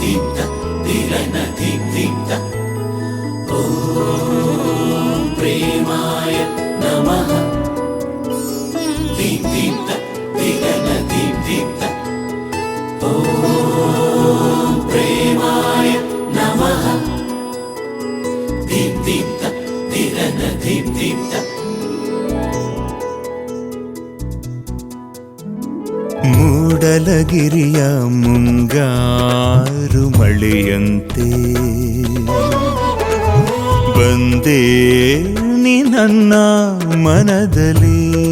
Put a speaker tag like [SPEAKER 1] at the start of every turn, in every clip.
[SPEAKER 1] దీప్త తిరణ దీప్తిప్త ప్రేమాయ నమ. దీప్తిప్త ಮೂಡಲಗಿರಿಯ ಮುಂಗಾರು ಮಳೆಯಂತೆ. ಬಂದೇ ನೀ ನನ್ನ ಮನದಲ್ಲಿ.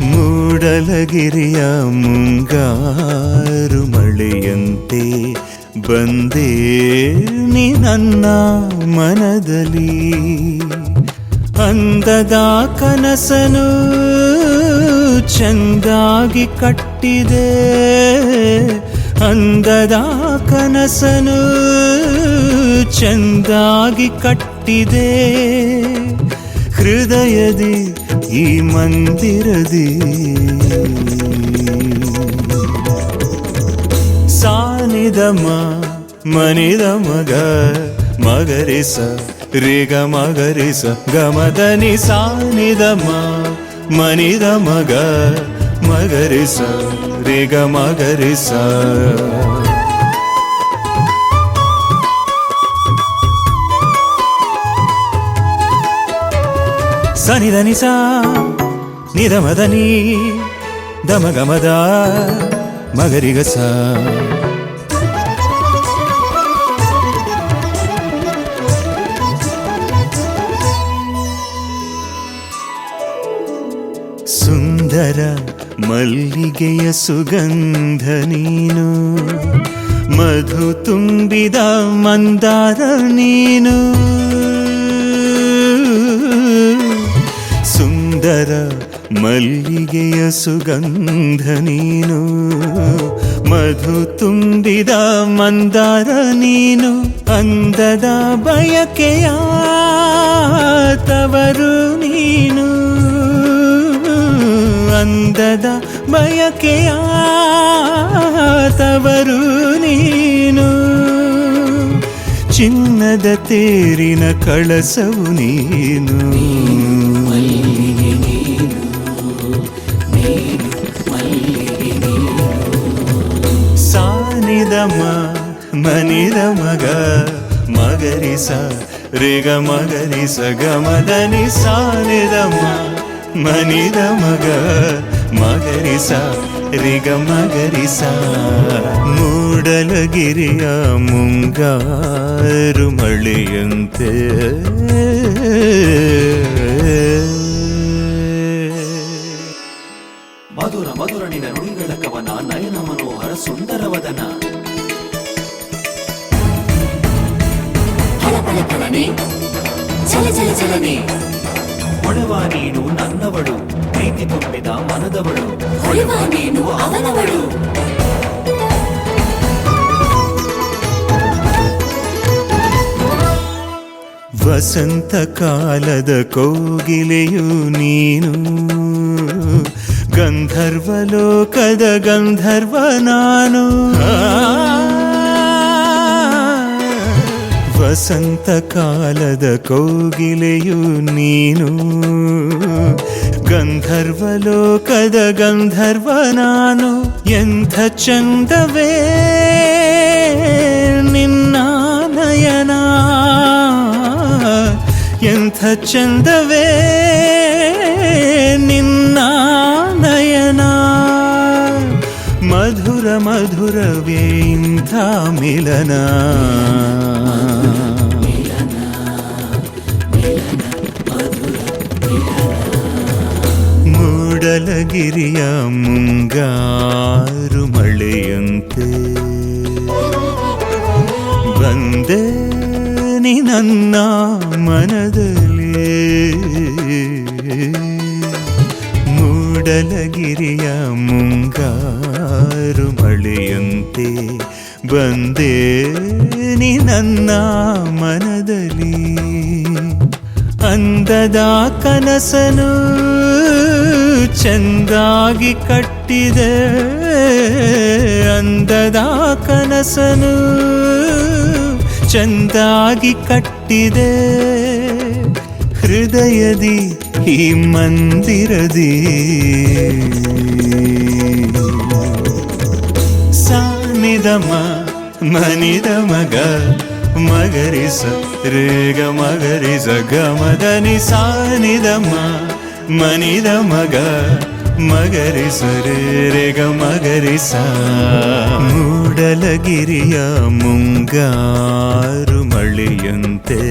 [SPEAKER 1] ಮೂಡಲಗಿರಿಯ ಮುಂಗಾರು ಮಳೆಯಂತೆ. ಬಂದೇ ನೀ ನನ್ನ ಮನದಲ್ಲಿ. ಕನಸನು ಚಂದಾಗಿ ಕಟ್ಟಿದೆ. ಅಂದದ ಕನಸನು ಚಂದಾಗಿ ಕಟ್ಟಿದೆ. ಹೃದಯದಿ ಈ ಮಂದಿರದಿ. ಸಾನಿದಮ ಮನಿದ ಮಗ, ಮಗರಿಸ, ರೇಗ ಮಗರಿಸ, ಗಮದನಿ ಸಾನಿದಮ మనిద మగ మగరి స రేగ మగరి స. సనిదని సా నిదమదని దమగమద సా. ಸುಂದರ ಮಲ್ಲಿಗೆಯ ಸುಗಂಧ ನೀನು. ಮಧು ತುಂಬಿದ ಮಂದಾರ ನೀನು. ಸುಂದರ ಮಲ್ಲಿಗೆಯ ಸುಗಂಧ ನೀನು. ಮಧು ತುಂಬಿದ ಮಂದಾರ ನೀನು. ಅಂದದ ಬಯಕೆಯ ತವರು ನೀನು. ಅಂದದ ಬಯಕೆಯ ತವರು ನೀನು ಚಿನ್ನದ ತೇರಿನ ಕಳಸವು ನೀನು ಸಾನಿದಮ ಮನಿದ ಮಗ ಮಗರಿಸ ರೇಗ ಮಗರಿಸ ಗಮದನಿ ಸಾನಿದಮ ಮನಿದ ಮಗ ಮಗರಿಸ ರಿಗ ಮಗರಿಸ ಮೂಡಲಗಿರಿಯ ಮುಂಗಾರು ಮಳೆಯಂತೆ
[SPEAKER 2] ಮಧುರ ಮಧುರ ನಿನ ನುಡಿಗಳ ಕವನ ನಯನ ಮನೋಹರ ಸುಂದರವದನ
[SPEAKER 3] ಫಲ ಫಲ ಫಲನೆ ಚಲ ಚಲ ಚಲನೆ
[SPEAKER 2] ಹೊಳೆವ ನೀನು ನನ್ನವಳು ಪ್ರೀತಿ ತುಂಬಿದ ಮನದವಳು
[SPEAKER 3] ಹೊಳೆವ ನೀನು ಅವನವಳು
[SPEAKER 1] ವಸಂತ ಕಾಲದ ಕೋಗಿಲೆಯು ನೀನು ಗಂಧರ್ವ ಲೋಕದ ಗಂಧರ್ವ ನಾನು ವಸಂತ ಕಾಲದ ಕೋಗಿಲೆಯು ನೀನು ಗಂಧರ್ವ ಲೋಕದ ಗಂಧರ್ವ ನಾನು ಎಂಥ ಚಂದವೇ ನಿನ್ನ ನಯನ ಎಂಥ ಚಂದವೇ ನಿನ್ನ ಮಧುರವೇ ಇಂಥ ಮಿಲನ ಮೂಡಲಗಿರಿಯ ಮುಂಗಾರು ಮಳೆಯಂತೆ ಬಂದೆ ನೀ ನನ್ನ ಮನದಲ್ಲಿ ಮೂಡಲಗಿರಿಯ ಮುಂಗಾರು ಮಳೆಯಂತೆ ಬಂದೆ ನೀ ನನ್ನ ಮನದಲ್ಲಿ. ಅಂದದ ಕನಸನು ಚಂದಾಗಿ ಕಟ್ಟಿದೆ. ಅಂದದ ಕನಸನು ಚಂದಾಗಿ ಕಟ್ಟಿದೆ. ಹೃದಯದಿ ಈ ಮಂದಿರದಿ. ಸಾನಿದಮ ಮನಿದ ಮಗ, ಮಗರಿಸ, ರೇಗ ಮಗರಿಸ, ಗಮದನಿ ಸಾನಿದಮ ಮನಿದ ಮಗ, ಮಗರಿಸ ರೇಗ ಮಗರಿಸ. ಮೂಡಲಗಿರಿಯ ಮುಂಗಾರು ಮಳೆಯಂತೆ.